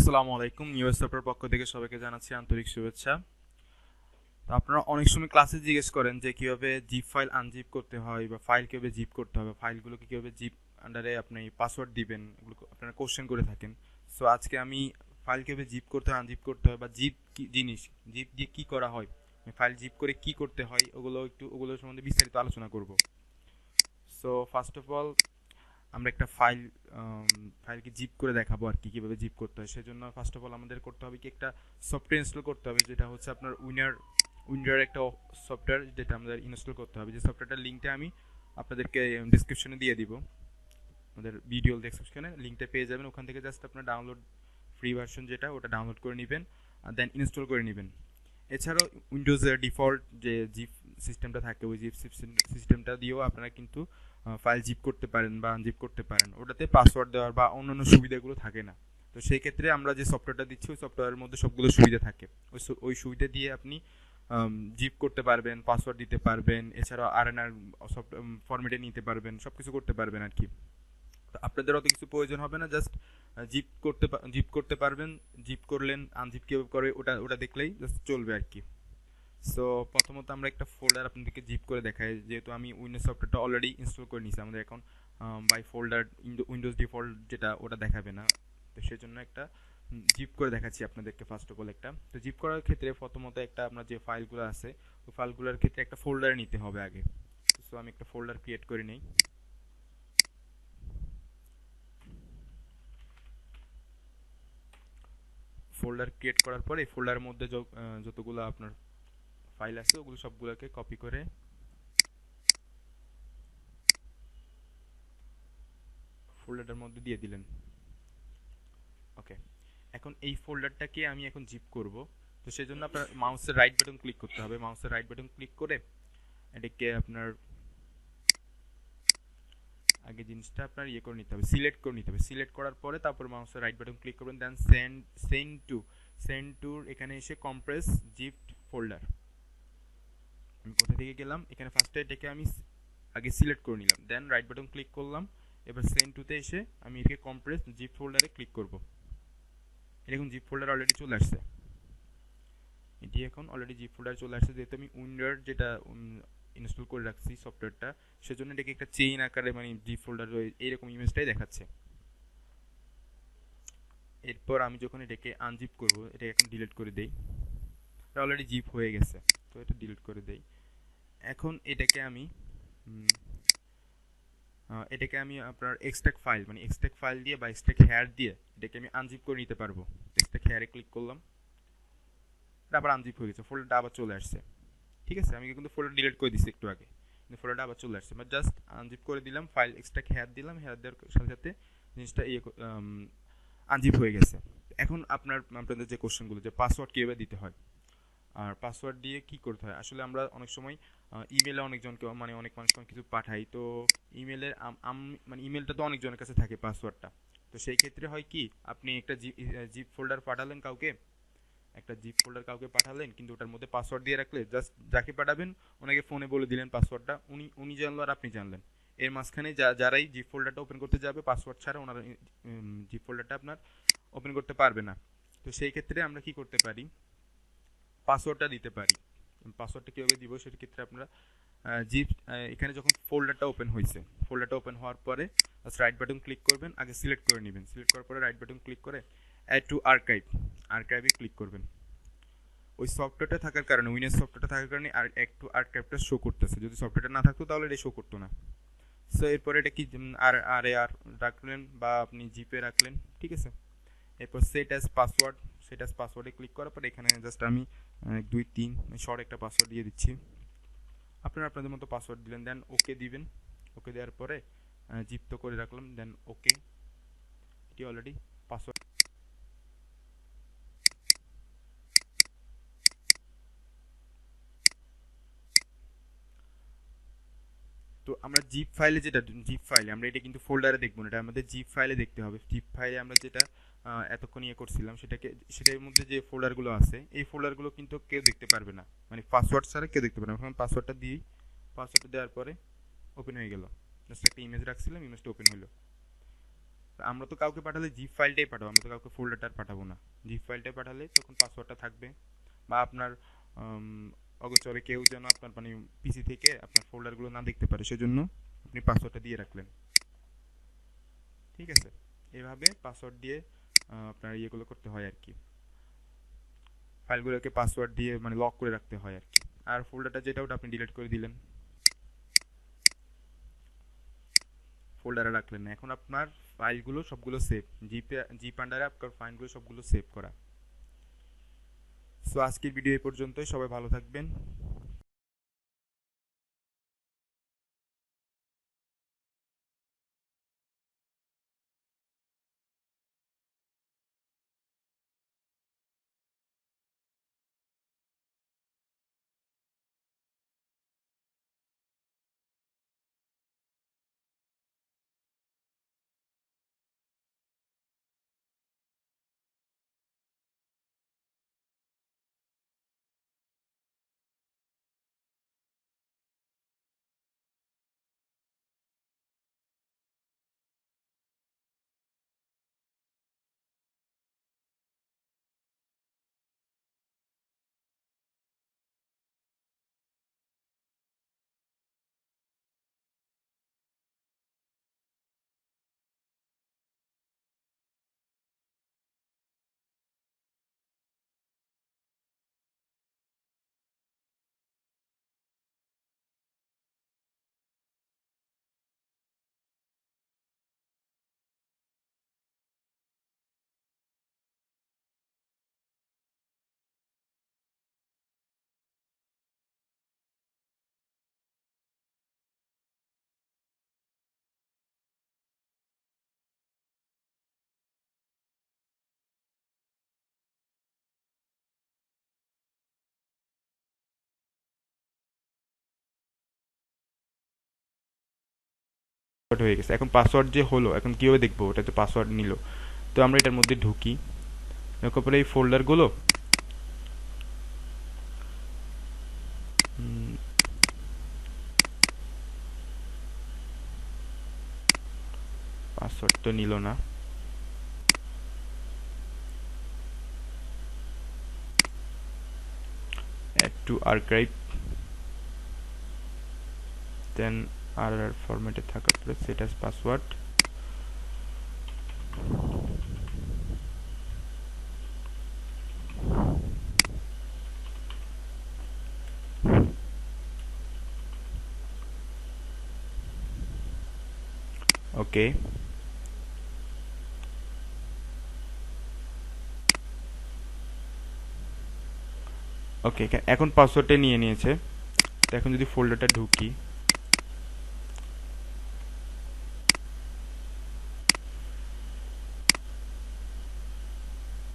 আসসালামু আলাইকুম US software পক্ষ থেকে সবাইকে জানাচ্ছি আন্তরিক শুভেচ্ছা। তো আপনারা অনেক সময় ক্লাসে জিজ্ঞেস করেন যে কীভাবে জিপ ফাইল আনজিপ করতে হয় বা ফাইল কীভাবে জিপ করতে হবে ফাইলগুলোকে কীভাবে জিপ আন্ডারে আপনি পাসওয়ার্ড দিবেন, এগুলো আপনারা কোশ্চেন করে থাকেন। সো আজকে আমি ফাইল কীভাবে জিপ করতে হয় আনজিপ করতে হয় বা জিপ কি জিনিস জিপ দিয়ে কি করা হয় ফাইল জিপ করে কি করতে হয়, ওগুলো একটু, ওগুলো সম্বন্ধে বিস্তারিত আলোচনা করব। সো ফার্স্ট অফ অল আমরা একটা ফাইল ফাইলকে জিপ করে দেখাবো আর কি, কীভাবে জিপ করতে হয়। সেজন্য ফার্স্ট অফ অল আমাদের করতে হবে কি একটা সফটওয়্যার ইনস্টল করতে হবে, যেটা হচ্ছে আপনার উইনার উইন্ডার একটা সফটওয়্যার যেটা আমাদের ইনস্টল করতে হবে। যে সফটওয়্যারটার লিঙ্কটা আমি আপনাদেরকে ডিসক্রিপশনে দিয়ে দিব। আমাদের ভিডিও ডেসক্রিপশনে লিঙ্কটা পেয়ে যাবেন। ওখান থেকে জাস্ট আপনার ডাউনলোড ফ্রি ভার্সন যেটা, ওটা ডাউনলোড করে নেবেন আর দেন ইনস্টল করে নেবেন। এছাড়াও উইন্ডোজের ডিফল্ট যে জিপ সিস্টেমটা থাকে, ওই জিপ সিস্টেমটা দিয়েও আপনারা কিন্তু ফাইল জিপ করতে পারেন বা আনজিপ করতে পারেন, ওটাতে পাসওয়ার্ড দেওয়ার বা অন্যান্য সুবিধাগুলো থাকে না। তো সেই ক্ষেত্রে আমরা যে সফটওয়্যারটা দিচ্ছি, ওই সফটওয়্যারের মধ্যে সবগুলো সুবিধা থাকে। ওই ওই সুবিধা দিয়ে আপনি জিপ করতে পারবেন পাসওয়ার্ড দিতে পারবেন, এছাড়াও আর এন আর ফরম্যাটে নিতে পারবেন সব কিছু করতে পারবেন আর কি। তো আপনাদের অত কিছু প্রয়োজন হবে না জাস্ট জিপ করতে জিপ করতে পারবেন জিপ করলেন আনজিপ কীভাবে করে, ওটা ওটা দেখলেই জাস্ট চলবে আর কি। সো প্রথমত আমরা একটা ফোল্ডার আপনাদেরকে জিপ করে দেখাই, যেহেতু আমি উইন্ডোজ সফটওয়্যারটা অলরেডি ইনস্টল করে নিয়েছি আমাদের এখন বাই ফোল্ডার উইন্ডোজ ডিফল্ট যেটা ওটা দেখাবে না। তো সেই জন্য একটা জিপ করে দেখাচ্ছি আপনাদেরকে ফার্স্ট অফ অল একটা। তো জিপ করার ক্ষেত্রে প্রথমত একটা আপনার যে ফাইলগুলো আছে, ওই ফাইলগুলোর ক্ষেত্রে একটা ফোল্ডার নিতে হবে আগে। সো আমি একটা ফোল্ডার ক্রিয়েট করে নিই। ফোল্ডার ক্রিয়েট করার পরে ফোল্ডারের মধ্যে যতগুলো আপনার ফাইল আছে, ওগুলো সবগুলোকে কপি করে ফোল্ডারটার মধ্যে দিয়ে দিলেন। ওকে এখন এই ফোল্ডারটাকে আমি এখন জিপ করব। তো সেই জন্য আপনার মাউসের রাইট বাটন ক্লিক করতে হবে। মাউসের রাইট বাটন ক্লিক করে এটাকে আপনার আগে জিনিসটা আপনার ইয়ে করে নিতে হবে সিলেক্ট করে নিতে হবে। সিলেক্ট করার পরে তারপর মাউসের রাইট বাটন ক্লিক করবেন then send send to send টুর এখানে এসে কম্প্রেস জিপড ফোল্ডার আমি কোথা থেকে গেলাম? এখানে ফার্স্টে এটাকে আমি আগে সিলেক্ট করে নিলাম। দেন রাইট বাটন ক্লিক করলাম। এবার সেন্ড টুতে এসে আমি এটাকে কম্প্রেস জিপ ফোল্ডারে ক্লিক করব। এরকম জিপ ফোল্ডার অলরেডি চলে আসছে। এটি এখন অলরেডি জিপ ফোল্ডার চলে আসছে। যেহেতু আমি উইন্ডোর যেটা ইনস্টল করে রাখছি সফটওয়্যারটা সেজন্য এটাকে একটা চেইন আকারে মানে জিপ ফোল্ডার এইরকম ইমেজটাই দেখাচ্ছে। এরপর আমি যখন এটাকে আনজিপ করব এটা এখন ডিলিট করে দেই। অলরেডি জিপ হয়ে গেছে। তো এটা ডিলিট করে দেই। এখন এটাকে আমি এটাকে আমি আপনার এক্সট্রাক ফাইল মানে এক্সট্রাক ফাইল দিয়ে বা এক্সট্রাক হেয়ার দিয়ে এটাকে আমি আনজিপ করে নিতে পারব। এক্সট্রাক হেয়ারে ক্লিক করলাম। এটা আবার আনজিপ হয়ে গেছে ফোল্ডারটা আবার চলে আসছে। ঠিক আছে? আমি কিন্তু ফোল্ডার ডিলিট করে দিচ্ছি একটু আগে। কিন্তু ফোল্ডারটা আবার চলে আসছে। বাট জাস্ট আনজিপ করে দিলাম ফাইল এক্সট্রাক হেয়ার দিলাম হেয়ার দেওয়ার সাথে সাথে জিনিসটা ইয়ে আনজিপ হয়ে গেছে। এখন আপনার, আপনাদের যে কোশ্চেনগুলো যে পাসওয়ার্ড কীভাবে দিতে হয়? আর পাসওয়ার্ড দিয়ে কি করতে হয়? আসলে আমরা অনেক সময় ইমেলে অনেকজনকে মানে অনেক মানুষ কিছু পাঠাই। তো ইমেলের মানে ইমেলটা তো অনেকজনের কাছে থাকে পাসওয়ার্ডটা তো সেই ক্ষেত্রে হয় কি, আপনি একটা জিপ ফোল্ডার পাঠালেন কাউকে, একটা জিপ ফোল্ডার কাউকে পাঠালেন, কিন্তু ওটার মধ্যে পাসওয়ার্ড দিয়ে রাখলে জাস্ট যাকে পাঠাবেন, ওনাকে ফোনে বলে দিলেন পাসওয়ার্ডটা উনি উনি জানলো আর আপনি জানলেন। এর মাঝখানে যা, যারাই জিপ ফোল্ডারটা ওপেন করতে যাবে পাসওয়ার্ড ছাড়া ওনারা জিপ ফোল্ডারটা আপনার ওপেন করতে পারবে না। তো সেই ক্ষেত্রে আমরা কি করতে পারি পাসওয়ার্ডটা দিতে পারি। পাসওয়ার্ডটা কীভাবে দিব সেটার ক্ষেত্রে আপনারা জিপ এখানে যখন ফোল্ডারটা ওপেন হয়েছে ফোল্ডারটা ওপেন হওয়ার পরে রাইট বাটন ক্লিক করবেন, আগে সিলেক্ট করে নেবেন। সিলেক্ট করার পরে রাইট বাটন ক্লিক করে অ্যাড টু আর্কাইভ আর্কাইভে ক্লিক করবেন। ওই সফটওয়্যারটা থাকার কারণে উইনেস সফটওয়্যারটা থাকার কারণে আর একটু আর্কাইভটা শো করতেছে। যদি সফটওয়্যারটা না থাকতো তাহলে এটা শো করতো না। সো এরপরে এটা কি আর আর এ আর রাখলেন বা আপনি জিপে রাখলেন, ঠিক আছে? এরপর সেট অ্যাজ পাসওয়ার্ড সেট পাসওয়ার্ডে ক্লিক করার পর এখানে জাস্ট আমি এক দুই, তিন শর্ট একটা পাসওয়ার্ড দিয়ে দিচ্ছি। আপনারা আপনাদের মতো পাসওয়ার্ড দিলেন দেন ওকে দিবেন। ওকে দেওয়ার পরে জিপ্ত করে রাখলাম দেন ওকে এটি অলরেডি পাসওয়ার্ড তো আমরা জিপ ফাইলে যেটা জিপ ফাইলে আমরা এটা কিন্তু ফোল্ডারে দেখব না, এটা আমাদের জিপ ফাইলে দেখতে হবে। জিপ ফাইলে আমরা যেটা এতক্ষণ ইয়ে করছিলাম, সেটাকে, সেটার মধ্যে যে ফোল্ডারগুলো আছে, এই ফোল্ডারগুলো কিন্তু কেউ দেখতে পারবে না। মানে পাসওয়ার্ড ছাড়া কেউ দেখতে পারবে না। পাসওয়ার্ডটা দিই। পাসওয়ার্ডটা দেওয়ার পরে ওপেন হয়ে গেল। জাস্ট একটা ইমেজ রাখছিলাম ইমেজটা ওপেন হলো আমরা তো কাউকে পাঠালে জিপ ফাইলটাই পাঠাবো, আমরা তো কাউকে ফোল্ডারটা পাঠাবো না। জিপ ফাইলটাই পাঠালে তখন পাসওয়ার্ডটা থাকবে। বা আপনার অগোচরে কেউ যেন আপনার মানে পিসি থেকে আপনার ফোল্ডারগুলো না দেখতে পারে, সেজন্য আপনি পাসওয়ার্ডটা দিয়ে রাখলেন। ঠিক আছে? এভাবে পাসওয়ার্ড দিয়ে আপনার ইয়েগুলো করতে হয় আর কি। ফাইলগুলোকে পাসওয়ার্ড দিয়ে মানে লক করে রাখতে হয় আর কি। আর ফোল্ডারটা যেটা ওটা আপনি ডিলিট করে দিলেন ফোল্ডারে রাখলেন এখন আপনার ফাইলগুলো সবগুলো সেভ জিপে জিপ আন্ডারে আপনার ফাইলগুলো সবগুলো সেভ করা। সো আজকের ভিডিও এই পর্যন্তই। সবাই ভালো থাকবেন। হয়ে গেছে। এখন পাসওয়ার্ড যে হলো, এখন কীভাবে দেখব? ওটা তো পাসওয়ার্ড নিল। তো আমরা এটার মধ্যে ঢুকি। ঢোকার পরে এই ফোল্ডারগুলো পাসওয়ার্ড তো নিল না। add to archive, then RR ফরম্যাটে থাকার পরে সেট পাসওয়ার্ড ওকে ওকে এখন পাসওয়ার্ডটা নিয়ে নিয়েছে। তো এখন যদি ফোল্ডারটা ঢুকি